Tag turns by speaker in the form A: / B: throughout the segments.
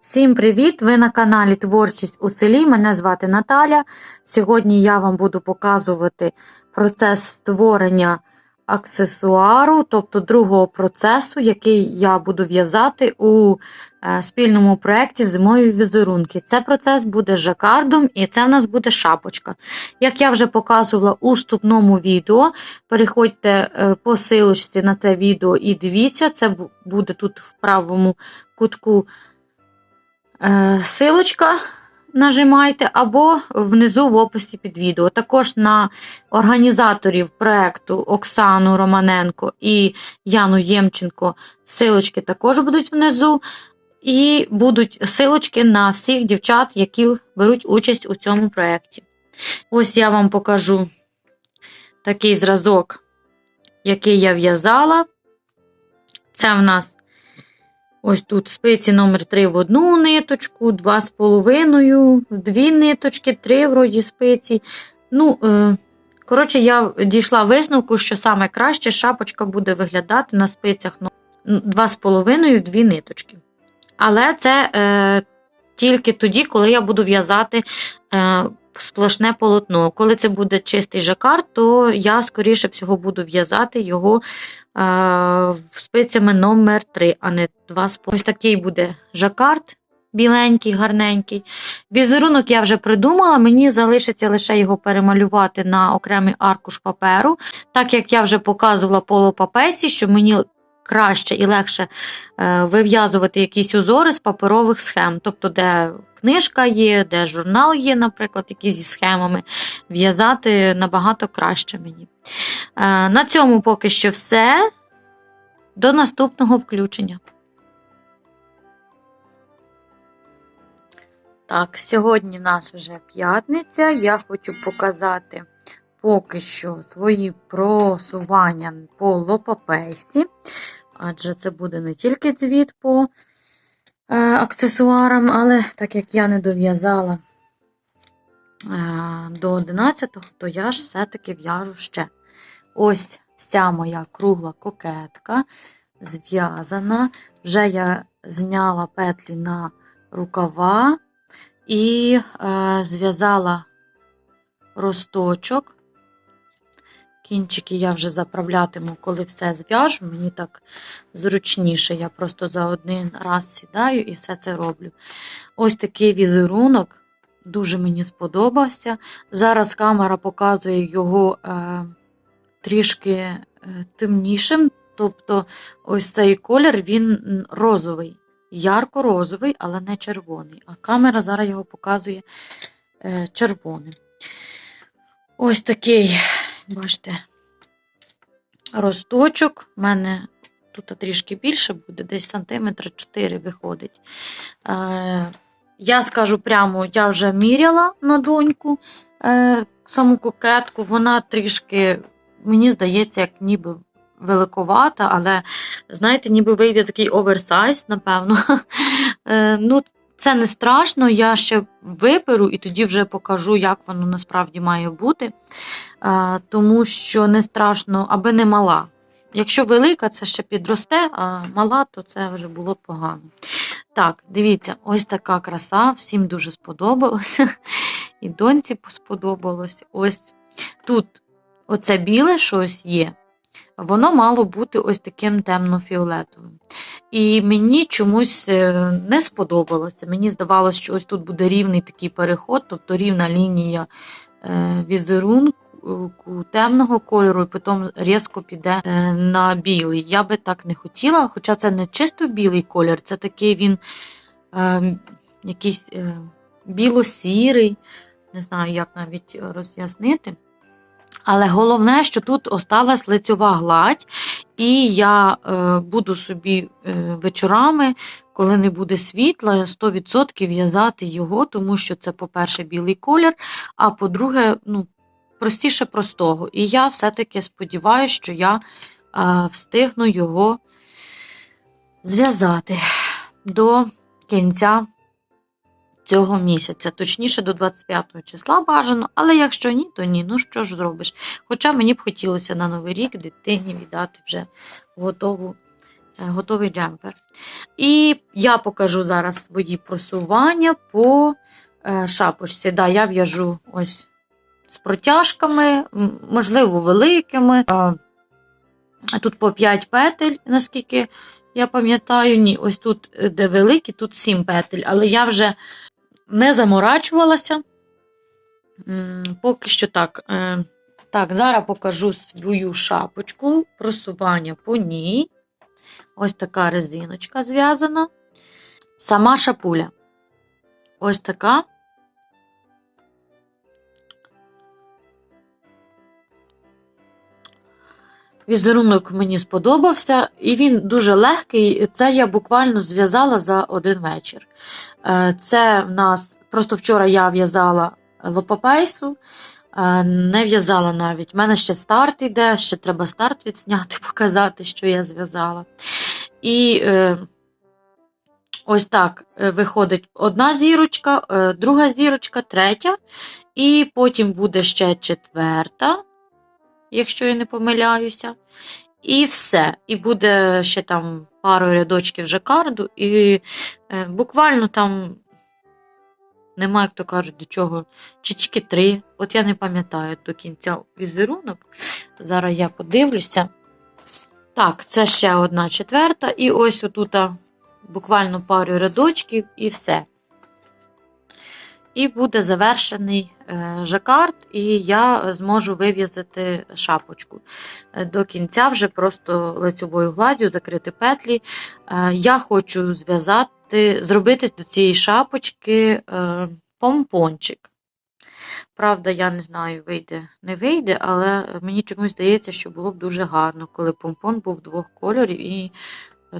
A: Всім привіт! Ви на каналі Творчість у селі. Мене звати Наталя. Сьогодні я вам буду показувати процес створення аксесуару, тобто другого процесу, який я буду в'язати у е, спільному проєкті зимові візерунки. Це процес буде жакардом і це в нас буде шапочка. Як я вже показувала у вступному відео, переходьте е, по силочці на те відео і дивіться, це буде тут в правому кутку силочка. Нажимайте або внизу в описі під відео. Також на організаторів проекту Оксану Романенко і Яну Ємченко силочки також будуть внизу. І будуть силочки на всіх дівчат, які беруть участь у цьому проєкті. Ось я вам покажу такий зразок, який я в'язала. Це в нас Ось тут спиці номер 3 в одну ниточку, 2,5 в дві ниточки, 3 вроді спиці. Ну, е, коротше, я дійшла висновку, що саме краще шапочка буде виглядати на спицях ну, 2,5 в дві ниточки. Але це е, тільки тоді, коли я буду в'язати е, сплошне полотно. Коли це буде чистий жакард, то я, скоріше всього, буду в'язати його е, спицями номер 3, а не 2 Ось такий буде жакард. Біленький, гарненький. Візерунок я вже придумала, мені залишиться лише його перемалювати на окремий аркуш паперу. Так як я вже показувала полопапесі, що мені краще і легше е, вив'язувати якісь узори з паперових схем. Тобто, де книжка є, де журнал є, наприклад, який зі схемами, в'язати набагато краще мені. Е, на цьому поки що все. До наступного включення. Так, сьогодні в нас вже п'ятниця. Я хочу показати поки що свої просування по лопапейсі, адже це буде не тільки звіт по е, аксесуарам, але так як я не дов'язала е, до 11, то я ж все-таки в'яжу ще. Ось вся моя кругла кокетка зв'язана. Вже я зняла петлі на рукава і е, зв'язала росточок. Кінчики я вже заправлятиму, коли все зв'яжу. Мені так зручніше. Я просто за один раз сідаю і все це роблю. Ось такий візерунок. Дуже мені сподобався. Зараз камера показує його е, трішки е, темнішим. Тобто, ось цей колір він розовий, ярко-розовий, але не червоний. А камера зараз його показує е, червоним. Ось такий, бачите, росточок. У мене тут трішки більше буде, десь сантиметра 4 виходить. Е, я скажу прямо, я вже міряла на доньку е, саму кокетку. Вона трішки, мені здається, як ніби великовата, але, знаєте, ніби вийде такий оверсайз, напевно. Е, ну, це не страшно, я ще виперу і тоді вже покажу, як воно насправді має бути. Тому що не страшно, аби не мала. Якщо велика, це ще підросте, а мала, то це вже було погано. Так, дивіться, ось така краса, всім дуже сподобалося. І доньці сподобалось. Ось тут оце біле щось є. Воно мало бути ось таким темно-фіолетовим. І мені чомусь е, не сподобалося. Мені здавалося, що ось тут буде рівний такий переход, тобто рівна лінія е, візерунку темного кольору, і потім різко піде е, на білий. Я би так не хотіла, хоча це не чисто білий колір, це такий він е, якийсь е, біло-сірий, не знаю, як навіть роз'яснити. Але головне, що тут осталась лицьова гладь, і я е, буду собі е, вечорами, коли не буде світла, 100% в'язати його, тому що це, по-перше, білий колір, а по-друге, ну, простіше простого. І я все-таки сподіваюся, що я е, встигну його зв'язати до кінця цього місяця, точніше до 25 числа бажано, але якщо ні, то ні. Ну що ж зробиш? Хоча мені б хотілося на Новий рік дитині віддати вже готову готовий джемпер. І я покажу зараз свої просування по е, шапочці. Да, я в'яжу ось з протяжками, можливо, великими. Тут по 5 петель, наскільки я пам'ятаю. Ні, ось тут, е, де великі, тут 7 петель, але я вже не заморачувалася. Поки що так. е, Так, зараз покажу свою шапочку, просування по ній. Ось така резиночка зв'язана. Сама шапуля. Ось така. Візерунок мені сподобався, і він дуже легкий. Це я буквально зв'язала за один вечір. Е, Це в нас просто вчора я в'язала лопапейсу, е, не в'язала навіть. У мене ще старт йде, ще треба старт відсняти, показати, що я зв'язала. І е, ось так виходить одна зірочка, друга зірочка, третя, і потім буде ще четверта, якщо я не помиляюся. І все. І буде ще там пару рядочків жакарду, і е, буквально там немає, як то кажуть, до чого, чи тільки три. От я не пам'ятаю до кінця візерунок. Зараз я подивлюся. Так, це ще одна четверта, і ось отут буквально пару рядочків, і все. І буде завершений е, жакард, і я зможу вив'язати шапочку. Е, До кінця вже просто лицьовою гладдю закрити петлі. Е, Я хочу зв'язати, зробити до цієї шапочки помпончик. Правда, я не знаю, вийде, не вийде, але мені чомусь здається, що було б дуже гарно, коли помпон був двох кольорів і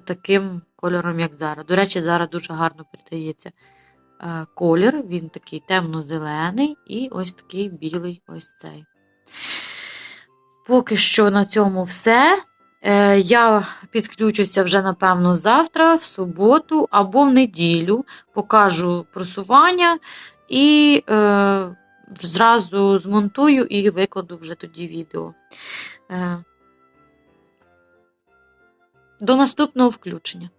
A: таким кольором, як зараз. До речі, зараз дуже гарно передається е, колір. Він такий темно-зелений і ось такий білий ось цей. Поки що на цьому все. Е, Я підключуся вже, напевно, завтра, в суботу або в неділю. Покажу просування і е, зразу змонтую і викладу вже тоді відео. Е, До наступного включення.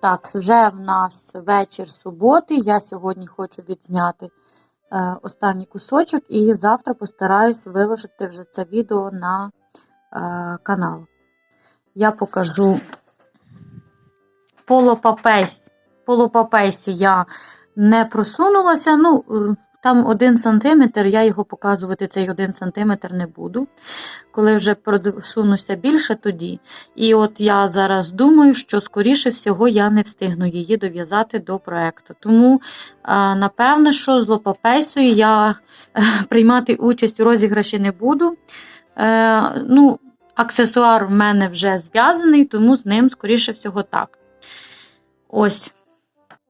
A: Так, вже в нас вечір суботи. Я сьогодні хочу відзняти е, останній кусочок, і завтра постараюсь виложити вже це відео на е, канал. Я покажу полопапесь. Полопапесі я не просунулася. Ну, е, там один сантиметр, я його показувати цей один сантиметр не буду. Коли вже просунуся більше, тоді. І от я зараз думаю, що, скоріше всього, я не встигну її дов'язати до проекту. Тому, напевне, що з лопапейсою я е, приймати участь у розіграші не буду. Е, Ну, Аксесуар в мене вже зв'язаний, тому з ним, скоріше всього, так. Ось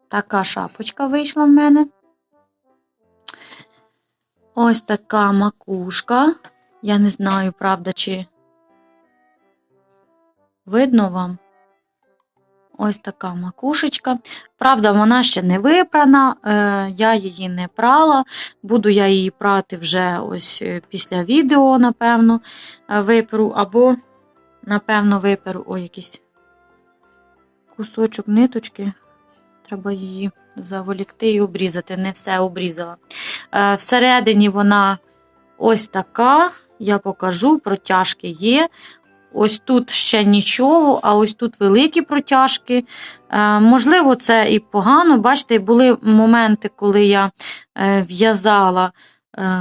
A: така шапочка вийшла в мене. Ось така макушка. Я не знаю, правда, чи видно вам. Ось така макушечка. Правда, вона ще не випрана, е, я її не прала. Буду я її прати вже ось е, після відео, напевно, е, виперу, або, напевно, виперу о, якийсь кусочок ниточки. Треба її заволікти і обрізати. Не все обрізала. Е, Всередині вона ось така. Я покажу, протяжки є. Ось тут ще нічого, а ось тут великі протяжки. Е, можливо, це і погано. Бачите, були моменти, коли я е, в'язала,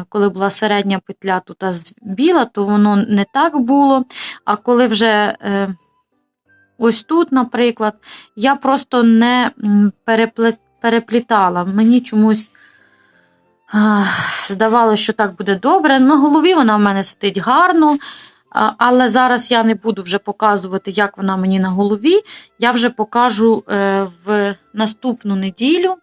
A: коли була середня петля тут біла, то воно не так було. А коли вже ось тут, наприклад, я просто не переплітала. Мені чомусь. Здавалося, що так буде добре. На голові вона в мене сидить гарно, але зараз я не буду вже показувати, як вона мені на голові. Я вже покажу е, в наступну неділю.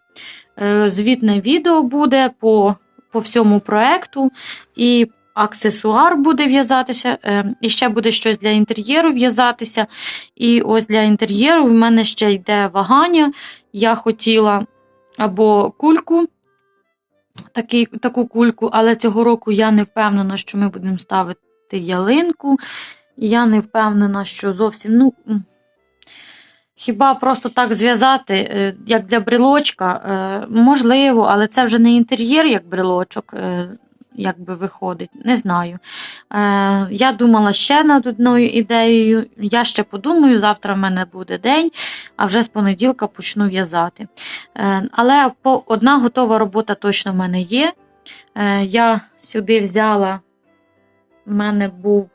A: Е, Звітне відео буде по, по всьому проекту. І аксесуар буде в'язатися, е, і ще буде щось для інтер'єру в'язатися. І ось для інтер'єру в мене ще йде вагання. Я хотіла або кульку такий, таку кульку, але цього року я не впевнена, що ми будемо ставити ялинку. Я не впевнена, що зовсім, ну. Хіба просто так зв'язати, е, як для брелочка, е, можливо, але це вже не інтер'єр, як брелочок, е, як би виходить, не знаю. Е, Я думала ще над одною ідеєю. Я ще подумаю, завтра в мене буде день, а вже з понеділка почну в'язати. Е, Але по- одна готова робота точно в мене є. Е, Я сюди взяла, в мене був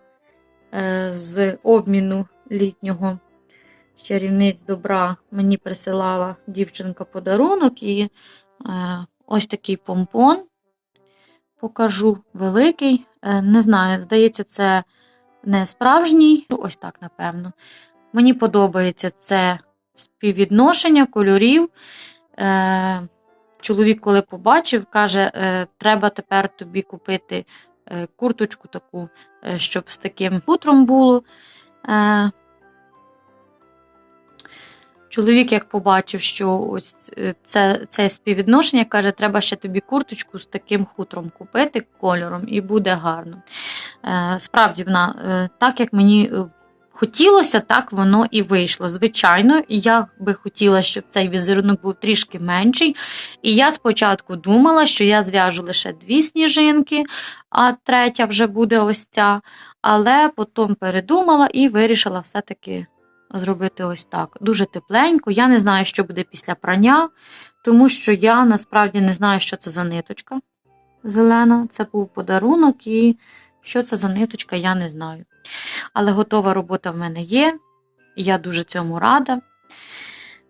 A: е, з обміну літнього чарівниць добра мені присилала дівчинка подарунок і е, ось такий помпон. Покажу великий. Е, не знаю, здається, це не справжній. Ось так, напевно. Мені подобається це співвідношення кольорів. Е, чоловік, коли побачив, каже: е, треба тепер тобі купити курточку таку, щоб з таким хутром було. Чоловік, як побачив, що ось е, це, це співвідношення, каже, треба ще тобі курточку з таким хутром купити кольором, і буде гарно. Е, Справді, вона е, так, як мені хотілося, так воно і вийшло. Звичайно, я би хотіла, щоб цей візерунок був трішки менший. І я спочатку думала, що я зв'яжу лише дві сніжинки, а третя вже буде ось ця. Але потім передумала і вирішила все-таки зробити ось так. Дуже тепленько. Я не знаю, що буде після прання, тому що я насправді не знаю, що це за ниточка зелена. Це був подарунок, і що це за ниточка, я не знаю. Але готова робота в мене є, і я дуже цьому рада.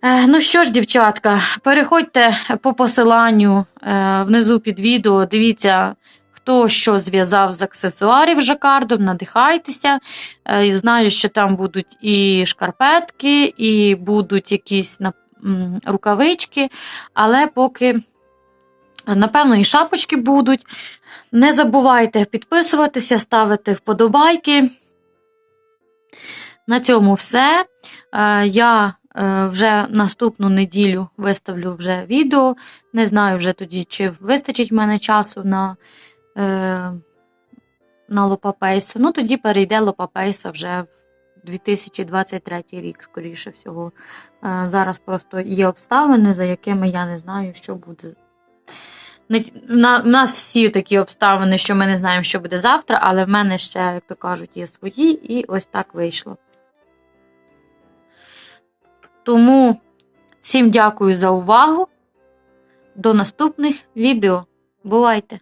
A: Е, Ну що ж, дівчатка, переходьте по посиланню е, внизу під відео, дивіться, хто що зв'язав з аксесуарів жакардом, надихайтеся. Е, Знаю, що там будуть і шкарпетки, і будуть якісь рукавички, але поки, напевно, і шапочки будуть. Не забувайте підписуватися, ставити вподобайки. На цьому все. Е, Я е, вже наступну неділю виставлю вже відео. Не знаю вже тоді, чи вистачить в мене часу на, е, на лопапейсу. Ну, тоді перейде лопапейса вже в 2023 рік, скоріше всього. Е, Зараз просто є обставини, за якими я не знаю, що буде. На- В нас всі такі обставини, що ми не знаємо, що буде завтра, але в мене ще, як то кажуть, є свої, і ось так вийшло. Тому всім дякую за увагу. До наступних відео. Бувайте!